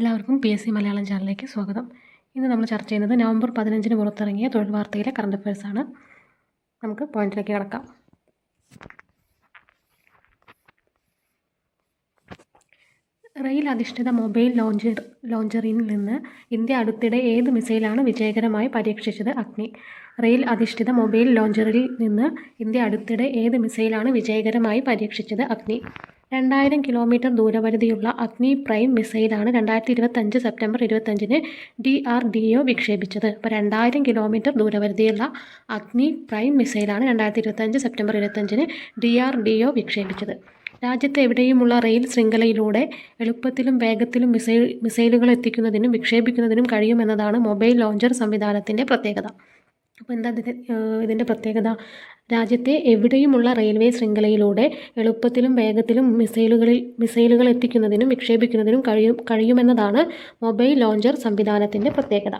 എല്ലാവർക്കും P S C Malayalam ചാനലിലേക്ക് സ്വാഗതം. ഇന്ന് നമ്മൾ ചർച്ച ചെയ്യുന്നത് നവംബർ പതിനഞ്ചിന് പുറത്തിറങ്ങിയ തൊഴിൽ വാർത്തയിലെ കറണ്ട് അഫയേഴ്സാണ് നമുക്ക് പോയിന്റിലേക്ക് കിടക്കാം. റെയിൽ അധിഷ്ഠിത മൊബൈൽ ലോഞ്ചർ ലോഞ്ചറിൽ നിന്ന് ഇന്ത്യ അടുത്തിടെ ഏത് മിസൈലാണ് വിജയകരമായി പരീക്ഷിച്ചത് അഗ്നി? റെയിൽ അധിഷ്ഠിത മൊബൈൽ ലോഞ്ചറിൽ നിന്ന് ഇന്ത്യ അടുത്തിടെ ഏത് മിസൈലാണ് വിജയകരമായി പരീക്ഷിച്ചത് അഗ്നി? രണ്ടായിരം കിലോമീറ്റർ ദൂരപരിധിയുള്ള അഗ്നി പ്രൈം മിസൈലാണ് രണ്ടായിരത്തി ഇരുപത്തഞ്ച് സെപ്റ്റംബർ ഇരുപത്തഞ്ചിന് ഡി ആർ ഡി ഒ വിക്ഷേപിച്ചത്. അപ്പോൾ രണ്ടായിരം കിലോമീറ്റർ ദൂരപരിധിയുള്ള അഗ്നി പ്രൈം മിസൈലാണ് രണ്ടായിരത്തി ഇരുപത്തഞ്ച് സെപ്റ്റംബർ ഇരുപത്തഞ്ചിന് ഡി ആർ ഡി ഒ വിക്ഷേപിച്ചത്. രാജ്യത്ത് എവിടെയുമുള്ള റെയിൽ ശൃംഖലയിലൂടെ എളുപ്പത്തിലും വേഗത്തിലും മിസൈൽ മിസൈലുകൾ എത്തിക്കുന്നതിനും വിക്ഷേപിക്കുന്നതിനും കഴിയുമെന്നതാണ് മൊബൈൽ ലോഞ്ചർ സംവിധാനത്തിന്റെ പ്രത്യേകത. അപ്പോൾ എന്താ ഇതിന്റെ ഇതിന്റെ പ്രത്യേകത? രാജ്യത്തെ എവിടെയുമുള്ള റെയിൽവേ ശൃംഖലയിലൂടെ എളുപ്പത്തിലും വേഗത്തിലും മിസൈലുകളിൽ മിസൈലുകൾ എത്തിക്കുന്നതിനും വിക്ഷേപിക്കുന്നതിനും കഴിയും കഴിയുമെന്നതാണ് മൊബൈൽ ലോഞ്ചർ സംവിധാനത്തിന്റെ പ്രത്യേകത.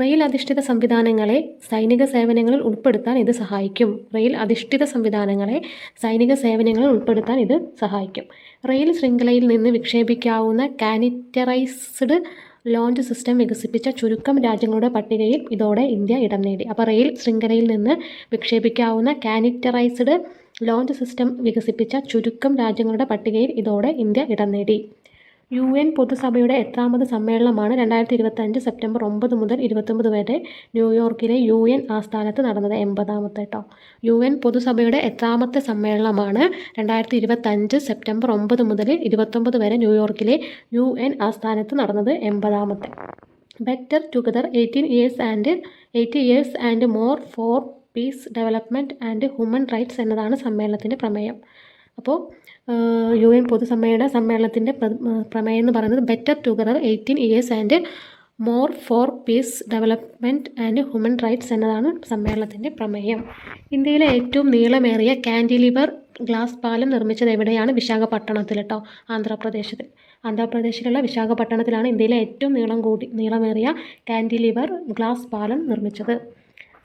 റെയിൽ അധിഷ്ഠിത സംവിധാനങ്ങളെ സൈനിക സേവനങ്ങളിൽ ഉൾപ്പെടുത്താൻ ഇത് സഹായിക്കും. റെയിൽ അധിഷ്ഠിത സംവിധാനങ്ങളെ സൈനിക സേവനങ്ങളിൽ ഉൾപ്പെടുത്താൻ ഇത് സഹായിക്കും. റെയിൽ ശൃംഖലയിൽ നിന്ന് വിക്ഷേപിക്കാവുന്ന കാനിറ്ററൈസ്ഡ് ലോഞ്ച് സിസ്റ്റം വികസിപ്പിച്ച ചുരുക്കം രാജ്യങ്ങളുടെ പട്ടികയിൽ ഇതോടെ ഇന്ത്യ ഇടം നേടി. അപ്പോൾ റെയിൽ ശൃംഖലയിൽ നിന്ന് വിക്ഷേപിക്കാവുന്ന കാനിറ്ററൈസ്ഡ് ലോഞ്ച് സിസ്റ്റം വികസിപ്പിച്ച ചുരുക്കം രാജ്യങ്ങളുടെ പട്ടികയിൽ ഇതോടെ ഇന്ത്യ ഇടം നേടി. യു എൻ പൊതുസഭയുടെ എത്രാമത് സമ്മേളനമാണ് രണ്ടായിരത്തി ഇരുപത്തഞ്ച് സെപ്റ്റംബർ ഒമ്പത് മുതൽ ഇരുപത്തൊമ്പത് വരെ ന്യൂയോർക്കിലെ യു എൻ ആസ്ഥാനത്ത് നടന്നത്. എൺപതാമത്തെ കേട്ടോ യു എൻ പൊതുസഭയുടെ എത്രാമത്തെ സമ്മേളനമാണ് രണ്ടായിരത്തി ഇരുപത്തഞ്ച് സെപ്റ്റംബർ ഒമ്പത് മുതൽ ഇരുപത്തൊമ്പത് വരെ ന്യൂയോർക്കിലെ യു എൻ ആസ്ഥാനത്ത് നടന്നത്. എൺപതാമത്തെ. Better together eighteen years and eighty years and more for peace development and human rights എന്നതാണ് സമ്മേളനത്തിന്റെ പ്രമേയം. അപ്പോൾ യു എൻ പൊതുസമ്മേളന സമ്മേളനത്തിന്റെ പ്രമേയം എന്ന് പറയുന്നത് better together eighteen years and more for peace development and human rights എന്നതാണ് സമ്മേളനത്തിന്റെ പ്രമേയം. ഇന്ത്യയിലെ ഏറ്റവും നീളമേറിയ കാൻഡിലിവർ ഗ്ലാസ് പാലം നിർമ്മിച്ചത് എവിടെയാണ്? വിശാഖപട്ടണത്തിൽ കേട്ടോ ആന്ധ്രാപ്രദേശിൽ. ആന്ധ്രാപ്രദേശിലുള്ള വിശാഖപട്ടണത്തിലാണ് ഇന്ത്യയിലെ ഏറ്റവും നീളം കൂടി നീളമേറിയ കാൻഡിലിവർ ഗ്ലാസ് പാലം നിർമ്മിച്ചത്.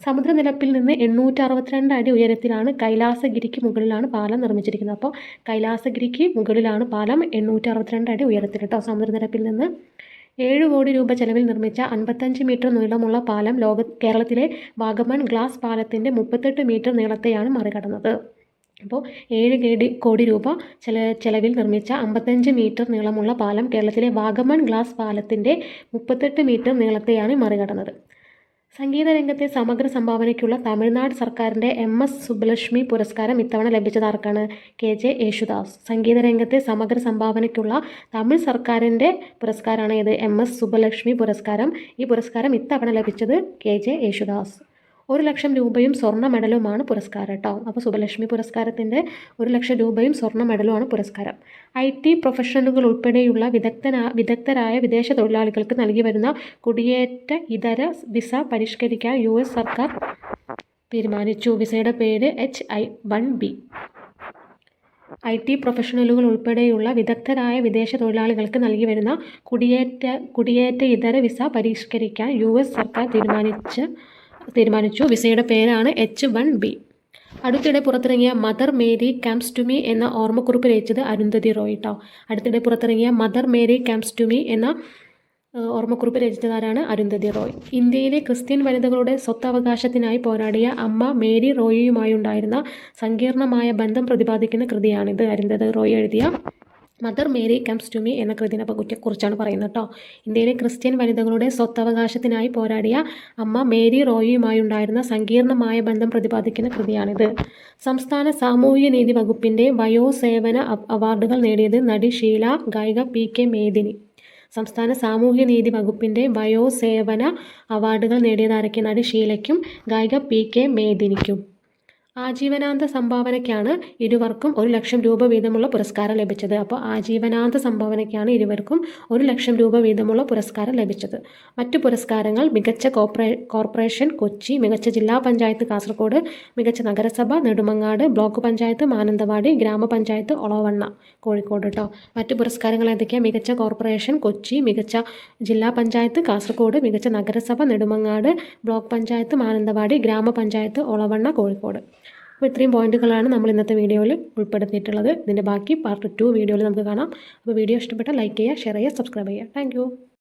സമുദ്രനിരപ്പിൽ നിന്ന് എണ്ണൂറ്റി അറുപത്തിരണ്ട് അടി ഉയരത്തിലാണ് കൈലാസഗിരിക്ക് മുകളിലാണ് പാലം നിർമ്മിച്ചിരിക്കുന്നത്. അപ്പോൾ കൈലാസഗിരിക്ക് മുകളിലാണ് പാലം എണ്ണൂറ്റി അറുപത്തിരണ്ട് അടി ഉയരത്തിൽ. കേട്ടോ സമുദ്രനിരപ്പിൽ നിന്ന് ഏഴ് കോടി രൂപ ചെലവിൽ നിർമ്മിച്ച അൻപത്തഞ്ച് മീറ്റർ നീളമുള്ള പാലം ലോക കേരളത്തിലെ വാഗമൺ ഗ്ലാസ് പാലത്തിന്റെ മുപ്പത്തെട്ട് മീറ്റർ നീളത്തെയാണ് മറികടന്നത്. അപ്പോൾ ഏഴ് കേടി കോടി രൂപ ചെല ചെലവിൽ നിർമ്മിച്ച അമ്പത്തഞ്ച് മീറ്റർ നീളമുള്ള പാലം കേരളത്തിലെ വാഗമൺ ഗ്ലാസ് പാലത്തിന്റെ മുപ്പത്തെട്ട് മീറ്റർ നീളത്തെയാണ് മറികടന്നത്. സംഗീത രംഗത്തെ സമഗ്ര സംഭാവനയ്ക്കുള്ള തമിഴ്നാട് സർക്കാരിന്റെ എം എസ് സുബ്ബലക്ഷ്മി പുരസ്കാരം ഇത്തവണ ലഭിച്ചത് ആർക്കാണ് കെ ജെ യേശുദാസ്. സംഗീത രംഗത്തെ സമഗ്ര സംഭാവനയ്ക്കുള്ള തമിഴ് സർക്കാരിന്റെ പുരസ്കാരമാണ് ഇത്. എം എസ് സുബ്ബലക്ഷ്മി പുരസ്കാരം. ഈ പുരസ്കാരം ഇത്തവണ ലഭിച്ചത് കെ ജെ യേശുദാസ്. ഒരു ലക്ഷം രൂപയും സ്വർണ മെഡലുമാണ് പുരസ്കാരം കേട്ടോ. അപ്പോൾ സുബലക്ഷ്മി പുരസ്കാരത്തിന്റെ ഒരു ലക്ഷം രൂപയും സ്വർണ മെഡലുമാണ് പുരസ്കാരം. ഐ ടി പ്രൊഫഷണലുകൾ ഉൾപ്പെടെയുള്ള വിദഗ്ധനാ വിദഗ്ധരായ വിദേശ തൊഴിലാളികൾക്ക് നൽകി വരുന്ന കുടിയേറ്റ ഇതര വിസ പരിഷ്കരിക്കാൻ യു എസ് സർക്കാർ തീരുമാനിച്ചു. വിസയുടെ പേര് H I one B. I T പ്രൊഫഷണലുകൾ ഉൾപ്പെടെയുള്ള വിദഗ്ധരായ വിദേശ തൊഴിലാളികൾക്ക് നൽകി വരുന്ന കുടിയേറ്റ കുടിയേറ്റ ഇതര വിസ പരിഷ്കരിക്കാൻ യു എസ് സർക്കാർ തീരുമാനിച്ച് തീരുമാനിച്ചു. വിസയുടെ പേരാണ് എച്ച് വൺ ബി അടുത്തിടെ പുറത്തിറങ്ങിയ Mother Mary comes to me എന്ന ഓർമ്മക്കുറിപ്പ് രചിച്ചത് അരുന്ധതി റോയ് കേട്ടോ അടുത്തിടെ പുറത്തിറങ്ങിയ Mother Mary comes to me എന്ന ഓർമ്മക്കുറിപ്പ് രചിച്ചതാരാണ് അരുന്ധതി റോയ്. ഇന്ത്യയിലെ ക്രിസ്ത്യൻ വനിതകളുടെ സ്വത്തവകാശത്തിനായി പോരാടിയ അമ്മ മേരി റോയിയുമായുണ്ടായിരുന്ന സങ്കീർണമായ ബന്ധം പ്രതിപാദിക്കുന്ന കൃതിയാണിത്. അരുന്ധതി റോയ് എഴുതിയ Mother Mary comes to me എന്ന കൃതിനെ കുറിച്ചാണ് പറയുന്നത് കേട്ടോ ഇന്ത്യയിലെ ക്രിസ്ത്യൻ വനിതകളുടെ സ്വത്തവകാശത്തിനായി പോരാടിയ അമ്മ മേരി റോയിയുമായി ഉണ്ടായിരുന്ന സങ്കീർണമായ ബന്ധം പ്രതിപാദിക്കുന്ന കൃതിയാണിത്. സംസ്ഥാന സാമൂഹ്യ നീതി വകുപ്പിന്റെ വയോസേവന അവാർഡുകൾ നേടിയത് നടി ഷീല ഗായിക പി കെ മേദിനി. സംസ്ഥാന സാമൂഹ്യ നീതി വകുപ്പിന്റെ വയോസേവന അവാർഡുകൾ നേടിയതാരൊക്കെ നടി ഷീലയ്ക്കും ഗായിക പി കെ മേദിനിക്കും. ആജീവനാന്ത സംഭാവനയ്ക്കാണ് ഇരുവർക്കും ഒരു ലക്ഷം രൂപ വീതമുള്ള പുരസ്കാരം ലഭിച്ചത്. അപ്പോൾ ആജീവനാന്ത സംഭാവനയ്ക്കാണ് ഇരുവർക്കും ഒരു ലക്ഷം രൂപ വീതമുള്ള പുരസ്കാരം ലഭിച്ചത്. മറ്റു പുരസ്കാരങ്ങൾ മികച്ച കോർപ്പറേ കോർപ്പറേഷൻ കൊച്ചി മികച്ച ജില്ലാ പഞ്ചായത്ത് കാസർഗോഡ് മികച്ച നഗരസഭ നെടുമങ്ങാട് ബ്ലോക്ക് പഞ്ചായത്ത് മാനന്തവാടി ഗ്രാമപഞ്ചായത്ത് ഒളവണ്ണ കോഴിക്കോട് കേട്ടോ മറ്റു പുരസ്കാരങ്ങൾ ഏതൊക്കെയാണ് മികച്ച കോർപ്പറേഷൻ കൊച്ചി മികച്ച ജില്ലാ പഞ്ചായത്ത് കാസർഗോഡ് മികച്ച നഗരസഭ നെടുമങ്ങാട് ബ്ലോക്ക് പഞ്ചായത്ത് മാനന്തവാടി ഗ്രാമപഞ്ചായത്ത് ഒളവണ്ണ കോഴിക്കോട്. അപ്പോൾ ഇത്രയും പോയിന്റുകളാണ് നമ്മൾ ഇന്നത്തെ വീഡിയോയിൽ ഉൾപ്പെടുത്തിയിട്ടുള്ളത്. ഇതിന്റെ ബാക്കി പാർട്ട് ടു വീഡിയോയിൽ നമുക്ക് കാണാം. അപ്പോൾ വീഡിയോ ഇഷ്ടപ്പെട്ടാൽ ലൈക്ക് ചെയ്യുക ഷെയർ ചെയ്യുക സബ്സ്ക്രൈബ് ചെയ്യുക. താങ്ക്